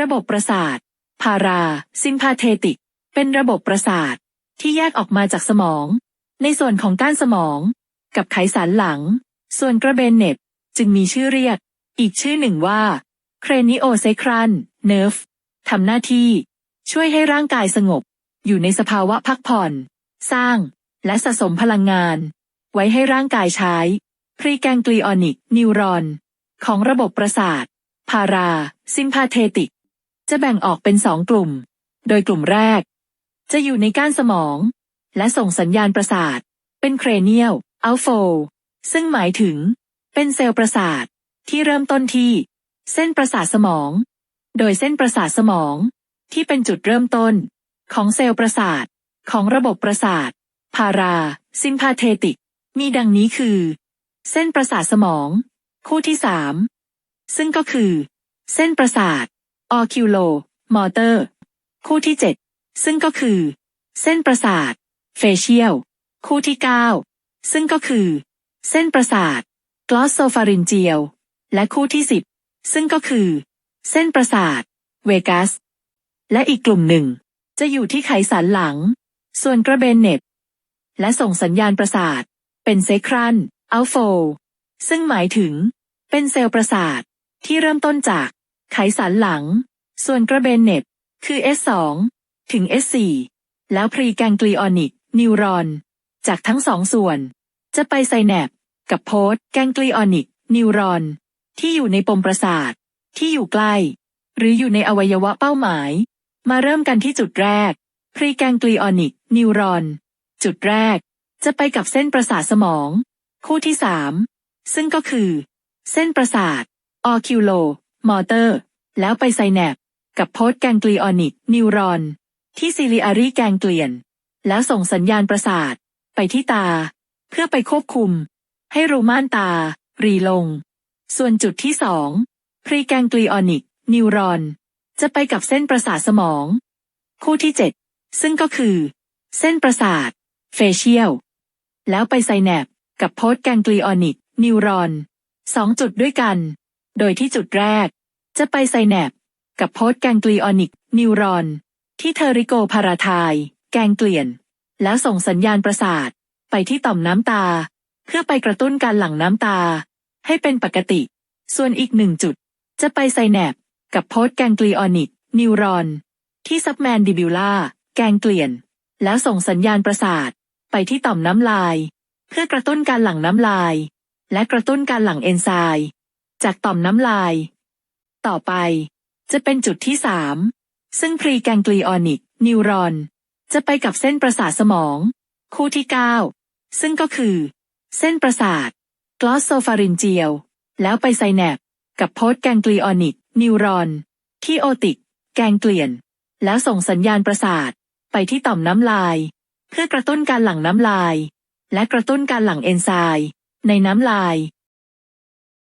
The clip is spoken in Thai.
ระบบประสาท พารา ซิมพาเทติก เป็นระบบประสาท ที่แยกออกมาจากสมอง ในส่วนของก้านสมอง กับไขสันหลัง ส่วนกระเบนเน็บจึงมีชื่อเรียก อีกชื่อหนึ่งว่าเครนิโอเซครันเนิร์ฟทำหน้าที่ ช่วยให้ร่างกายสงบ อยู่ในสภาวะพักผ่อน สร้าง และสะสมพลังงาน ไว้ให้ร่างกายใช้พรีแกงกลีออนิกนิวรอน ของระบบประสาท พารา ซิมพาเทติก จะแบ่งออกเป็นสองกลุ่ม โดยกลุ่มแรก จะอยู่ในก้านสมอง และส่งสัญญาณประสาท เป็นเครเนียลอัลโฟซึ่งหมายถึง เป็นเซลล์ประสาทที่เริ่มต้นที่ เส้นประสาทสมอง โดยเส้นประสาทสมอง ที่เป็นจุดเริ่มต้น ของเซลล์ประสาท ของระบบประสาท พาราซิมพาเทติก มีดังนี้คือ เส้นประสาทสมอง คู่ที่สามซึ่งก็คือ เส้นประสาท ออคิวโล มอเตอร์ คู่ที่เจ็ดซึ่งก็คือ เส้นประสาท เฟเชียล คู่ที่เก้าซึ่งก็คือ เส้นประสาท กลอสโซฟารินเจียล และคู่ที่สิบซึ่งก็คือ เส้นประสาท เวกัส และอีกกลุ่มหนึ่ง จะอยู่ที่ไขสันหลัง ส่วนกระเบนเน็บ และส่งสัญญาณประสาท เป็นเซครันอัลโฟซึ่งหมายถึง เป็นเซลล์ประสาทที่เริ่มต้นจาก ไขสันหลัง ส่วนกระเบนเน็บ คือ S2 ถึง S4 แล้วพรีแกงกลีออนิก นิวรอน จากทั้งสองส่วน จะไปไซแนปกับโพสแกงกลีออนิก นิวรอน ที่อยู่ในปมประสาท ที่อยู่ใกล้ หรืออยู่ในอวัยวะเป้าหมาย มาเริ่มกันที่จุดแรก พรีแกงกลีออนิก นิวรอน จุดแรก จะไปกับเส้นประสาทสมอง คู่ที่สามซึ่งก็คือ เส้นประสาทออคิวโล มอเตอร์ แล้วไปไซแนปกับโพสแกงกลีออนิก นิวรอน ที่ซิลิอารีแกงเกลียน แล้วส่งสัญญาณประสาท ไปที่ตา เพื่อไปควบคุม ให้รูม่านตา รีลง ส่วนจุดที่สองพรีแกงกลีออนิก นิวรอน จะไปกับเส้นประสาทสมอง คู่ที่เจ็ดซึ่งก็คือ เส้นประสาท เฟเชียล แล้วไปไซแนปกับโพสแกงกลีออนิก นิวรอนสองจุดด้วยกัน โดยที่จุดแรก จะไปไซแนปกับโพสแกงกลีออนิก นิวรอน ที่เทอริโกพาราไทแกงเกลียน แล้วส่งสัญญาณประสาท ไปที่ต่อมน้ำตา เพื่อไปกระตุ้นการหลั่งน้ำตา ให้เป็นปกติ ส่วนอีกหนึ่งจุด จะไปไซแนปกับโพสแกงกลีออนิก นิวรอน ที่ซับแมนดิบิวลาแกงเกลียน แล้วส่งสัญญาณประสาท ไปที่ต่อมน้ำลาย เพื่อกระตุ้นการหลั่งน้ำลาย และกระตุ้นการหลั่งเอนไซม์ จากต่อมน้ำลาย ต่อไป จะเป็นจุดที่สามซึ่งพรีแกงกลีออนิก นิวรอน จะไปกับเส้นประสาทสมอง คู่ที่เก้าซึ่งก็คือ เส้นประสาทกลอสโซฟารินเจียลแล้วไปไซแนปกับโพสแกงกลีออนิก นิวรอน ที่โอติก แกงเกลียน แล้วส่งสัญญาณประสาทไปที่ต่อมน้ำลาย เพื่อกระตุ้นการหลั่งน้ำลาย และกระตุ้นการหลั่งเอนไซม์ในน้ำลาย